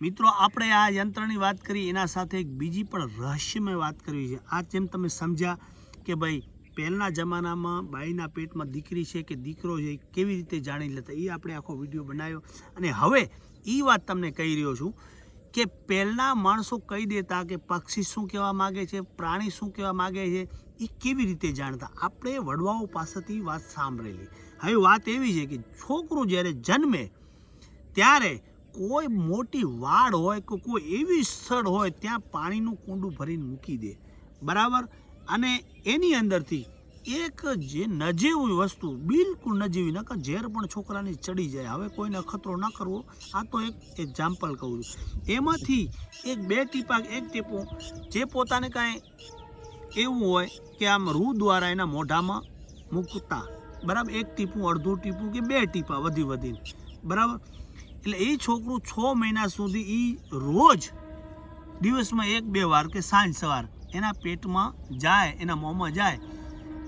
મિત્રો, આપણે આ યંત્રની વાત કરી, એના સાથે એક બીજી પણ રહસ્યમય વાત કરવી છે. આ જેમ તમે સમજ્યા કે ભાઈ, પહેલાંના જમાનામાં બાઈના પેટમાં દીકરી છે કે દીકરો છે કેવી રીતે જાણી લેતા, એ આપણે આખો વીડિયો બનાવ્યો. અને હવે એ વાત તમને કહી રહ્યો છું કે પહેલાં માણસો કહી દેતા કે પક્ષી શું કહેવા માગે છે, પ્રાણી શું કહેવા માગે છે એ કેવી રીતે જાણતા? આપણે વડવાઓ પાસેથી વાત સાંભળેલી. હવે વાત એવી છે કે છોકરું જ્યારે જન્મે, ત્યારે કોઈ મોટી વાડ હોય કે કોઈ એવી સ્થળ હોય, ત્યાં પાણીનું કુંડું ભરીને મૂકી દે. બરાબર? અને એની અંદરથી એક જે નજીવી વસ્તુ, બિલકુલ નજીવી નકર ઝેર પણ છોકરાને ચડી જાય. હવે કોઈને ખતરો ન કરવો. આ તો એક એક્ઝામ્પલ કહું છું. એમાંથી એક બે ટીપા, એક ટીપું જે પોતાને કાંઈ એવું હોય કે આમ રૂ દ્વારા એના મોઢામાં મૂકતા. બરાબર? એક ટીપું, અડધું ટીપું કે બે ટીપા વધી વધીને. બરાબર? એટલે એ છોકરું છ મહિના સુધી એ રોજ દિવસમાં એક, બે વાર કે સાંજ સવાર એના પેટમાં જાય, એના મોંમાં જાય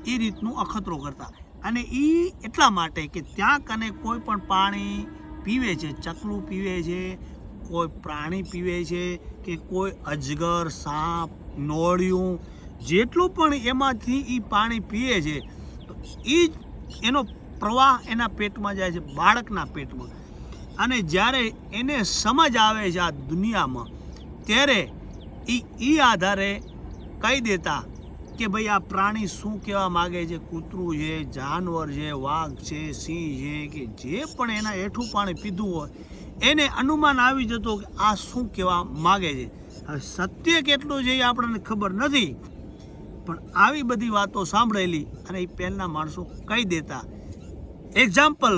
એ રીતનું અખતરો કરતા. અને એ એટલા માટે કે ત્યાં કને કોઈ પણ પાણી પીવે છે, ચકલું પીવે છે, કોઈ પ્રાણી પીવે છે કે કોઈ અજગર, સાપ, નોળિયું, જેટલું પણ એમાંથી એ પાણી પીએ છે તો એ જ એનો પ્રવાહ એના પેટમાં જાય છે, બાળકના પેટમાં. અને જ્યારે એને સમજ આવે છે આ દુનિયામાં, ત્યારે એ એ આધારે કહી દેતા કે ભાઈ આ પ્રાણી શું કહેવા માગે છે? કૂતરું છે, જાનવર છે, વાઘ છે, સિંહ છે કે જે પણ એના હેઠું પાણી પીધું હોય, એને અનુમાન આવી જતો કે આ શું કહેવા માગે છે? હવે સત્ય કેટલું છે એ આપણને ખબર નથી, પણ આવી બધી વાતો સાંભળેલી અને એ પહેલાંના માણસો કહી દેતા. એક્ઝામ્પલ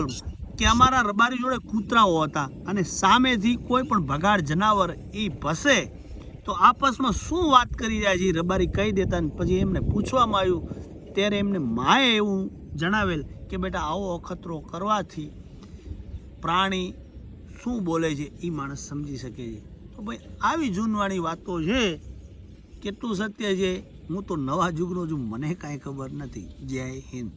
કે અમારા રબારી જોડે કૂતરાઓ હતા અને સામેથી કોઈ પણ ભગાડ જનાવર એ ભસે, તો આપસમાં શું વાત કરી રહ્યા છે રબારી કહી દેતા ને પછી એમને પૂછવામાં આવ્યું. ત્યારે એમને માએ એવું જણાવેલ કે બેટા આવો અખતરો કરવાથી પ્રાણી શું બોલે છે એ માણસ સમજી શકે છે. તો ભાઈ આવી જૂનવાણી વાતો છે, કેટલું સત્ય છે? હું તો નવા જુગનો છું, મને કાંઈ ખબર નથી. જય હિન્દ.